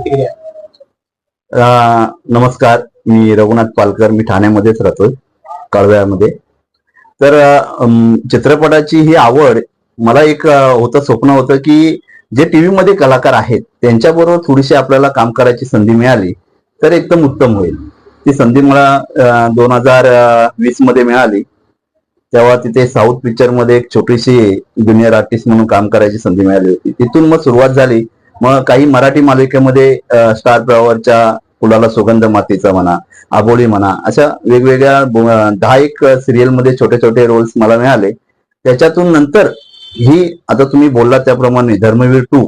अ, नमस्कार. मी रघुनाथ पालकर. मी ठाण्यामध्येच राहतोय कळव्यामध्ये. तर चित्रपटाची ही आवड मला एक होत होतं स्वप्न होतं की जे टीव्ही मध्ये कलाकार आहेत त्यांच्याबरोबर थोडीशी आपल्याला काम करायची संधी मिळाली तर एकदम उत्तम होईल. ती संधी मला दोन हजार वीसमध्ये मिळाली. तेव्हा तिथे साऊथ पिक्चरमध्ये एक छोटीशी ज्युनियर आर्टिस्ट म्हणून काम करायची संधी मिळाली होती. तिथून मग सुरुवात झाली. मग काही मराठी मालिकेमध्ये स्टार प्रवारच्या फुलाला सुगंध मातीचा म्हणा आबोली म्हणा अशा वेगवेगळ्या दहा एक सिरियलमध्ये छोटे छोटे रोल्स मला मिळाले. त्याच्यातून नंतर ही आता तुम्ही बोललात त्याप्रमाणे धर्मवीर टू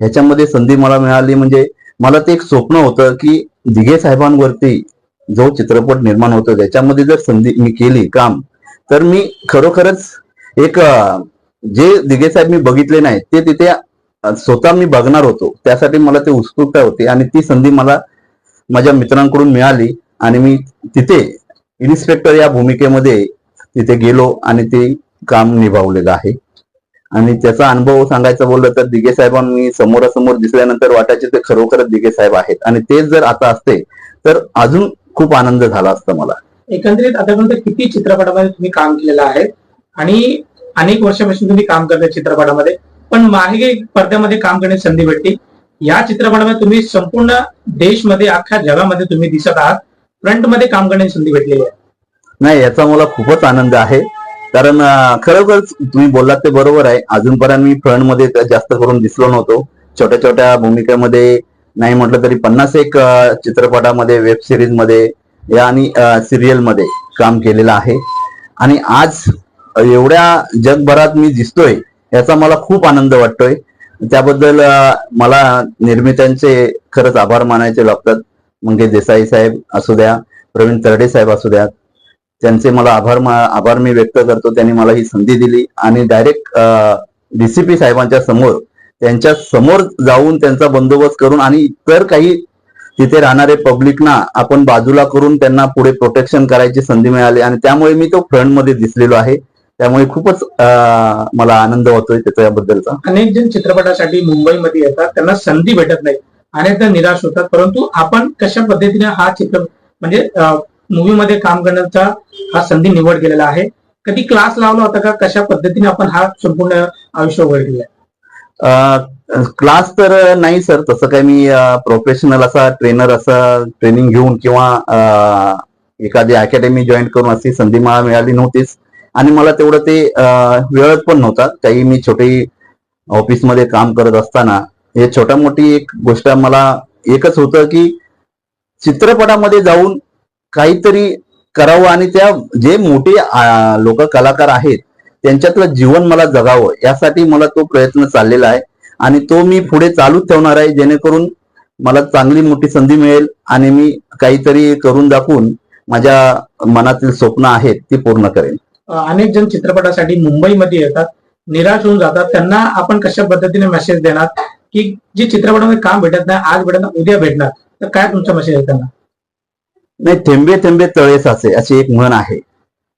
ह्याच्यामध्ये संधी मला मिळाली म्हणजे मला ते एक स्वप्न होतं की दिघे साहेबांवरती जो चित्रपट निर्माण होतो त्याच्यामध्ये जर संधी मी केली काम तर मी खरोखरच एक जे दिघे साहेब मी बघितले नाही ते तिथे स्वतः मी बघणार होतो. त्यासाठी मला ते उत्सुकता होती आणि ती संधी मला माझ्या मित्रांकडून मिळाली आणि मी तिथे इन्स्पेक्टर या भूमिकेमध्ये तिथे गेलो आणि ते काम निभावलेलं आहे. आणि त्याचा अनुभव सांगायचा बोललं तर दिघे साहेबांनी समोरासमोर दिसल्यानंतर वाटायचे ते खरोखरच दिघे साहेब आहेत. आणि तेच जर आता असते तर अजून खूप आनंद झाला असता मला. एकंदरीत आतापर्यंत किती चित्रपटामध्ये तुम्ही काम केलेलं आहे? आणि अनेक वर्षापासून तुम्ही काम करताय चित्रपटामध्ये. पण मागे पडद्यामध्ये काम करण्याची संधी भेटली. या चित्रपटामध्ये तुम्ही संपूर्ण देशमध्ये अख्ख्या जगामध्ये तुम्ही दिसत आहात. फ्रंटमध्ये काम करण्याची संधी भेटलेली आहे. नाही याचा मला खूपच आनंद आहे. कारण खरोखरच तुम्ही बोललात ते बरोबर आहे. अजूनपर्यंत मी फ्रंटमध्ये जास्त करून दिसलो नव्हतो. छोट्या छोट्या भूमिकेमध्ये नाही म्हटलं तरी पन्नास एक चित्रपटामध्ये वेब सिरीजमध्ये या आणि सिरियलमध्ये काम केलेलं आहे. आणि आज एवढ्या जगभरात मी दिसतोय. याचा मला खूप आनंद वाटतोय. त्याबद्दल मला निर्मित्यांचे खरंच आभार मानायचे लागतात. म्हणजे देसाई साहेब असू द्या प्रवीण तरडे साहेब असू द्या त्यांचे मला आभार मा- आभार मी व्यक्त करतो. त्यांनी मला ही संधी दिली आणि डायरेक्ट डीसीपी साहेबांच्या समोर त्यांच्यासमोर जाऊन त्यांचा बंदोबस्त करून आणि इतर काही तिथे राहणारे पब्लिकना आपण बाजूला करून त्यांना पुढे प्रोटेक्शन करायची संधी मिळाली आणि त्यामुळे मी तो फ्रंटमध्ये दिसलेलो आहे. त्यामुळे खूपच मला आनंद होतोय त्याच्याबद्दलचा अनेक जण चित्रपटासाठी मुंबईमध्ये येतात त्यांना संधी भेटत नाही. अनेकदा निराश होतात परंतु आपण कशा पद्धतीने हा चित्र म्हणजे मूवी मध्ये काम करण्याचा हा संधी निवड केलेला आहे? कधी क्लास लावला होता का? कशा पद्धतीने आपण हा संपूर्ण आयुष्य उघड केलं क्लास तर नाही सर. तसं काही मी प्रोफेशनल असा ट्रेनर असा ट्रेनिंग घेऊन किंवा एखादी अकॅडमी जॉईन करून अशी संधी मला मिळाली नव्हतीच. आणि मला तेवढं ते वेळच पण नव्हता. काही मी छोटी ऑफिसमध्ये काम करत असताना हे छोटा मोठी एक गोष्ट मला एकच होतं की चित्रपटामध्ये जाऊन काहीतरी करावं आणि त्या जे मोठे लोक कलाकार आहेत त्यांच्यातलं जीवन मला जगावं यासाठी मला तो प्रयत्न चाललेला आहे. आणि तो मी पुढे चालूच ठेवणार आहे जेणेकरून मला चांगली मोठी संधी मिळेल आणि मी काहीतरी करून दाखवून माझ्या मनातील स्वप्न आहेत ती पूर्ण करेन. अनेक जण चित्रपटासाठी मुंबईमध्ये येतात निराश होऊन जातात. त्यांना आपण कशा पद्धतीने मेसेज देणार? की जे चित्रपटामध्ये काम भेटत नाही आज भेटत उद्या भेटणार. तर काय तुमचा मेसेज आहे त्यांना? नाही थेंबे थेंबे तळे साचे अशी एक म्हण आहे.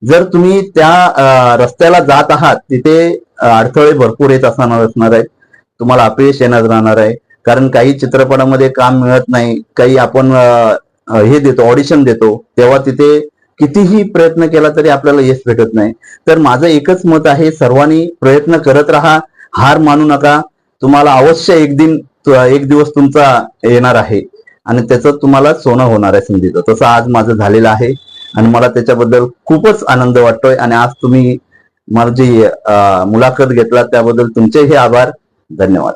जर तुम्ही त्या रस्त्याला जात आहात तिथे अडथळे भरपूर येत असणार असणार आहे तुम्हाला अपयश येणार राहणार आहे. कारण काही चित्रपटामध्ये काम मिळत नाही काही आपण हे देतो ऑडिशन देतो तेव्हा तिथे कितीही प्रयत्न केला तरी आपल्याला यश भेटत नाही. तर माझं एकच मत आहे सर्वांनी प्रयत्न करत राहा हार मानू नका. तुम्हाला अवश्य एक दिन एक दिवस तुमचा येणार आहे. आणि त्याचं तुम्हाला सोनं होणार आहे संधीचं. तसं आज माझं झालेलं आहे. आणि मला त्याच्याबद्दल खूपच आनंद वाटतोय. आणि आज तुम्ही माझी जी मुलाखत घेतला त्याबद्दल तुमचेही आभार. धन्यवाद.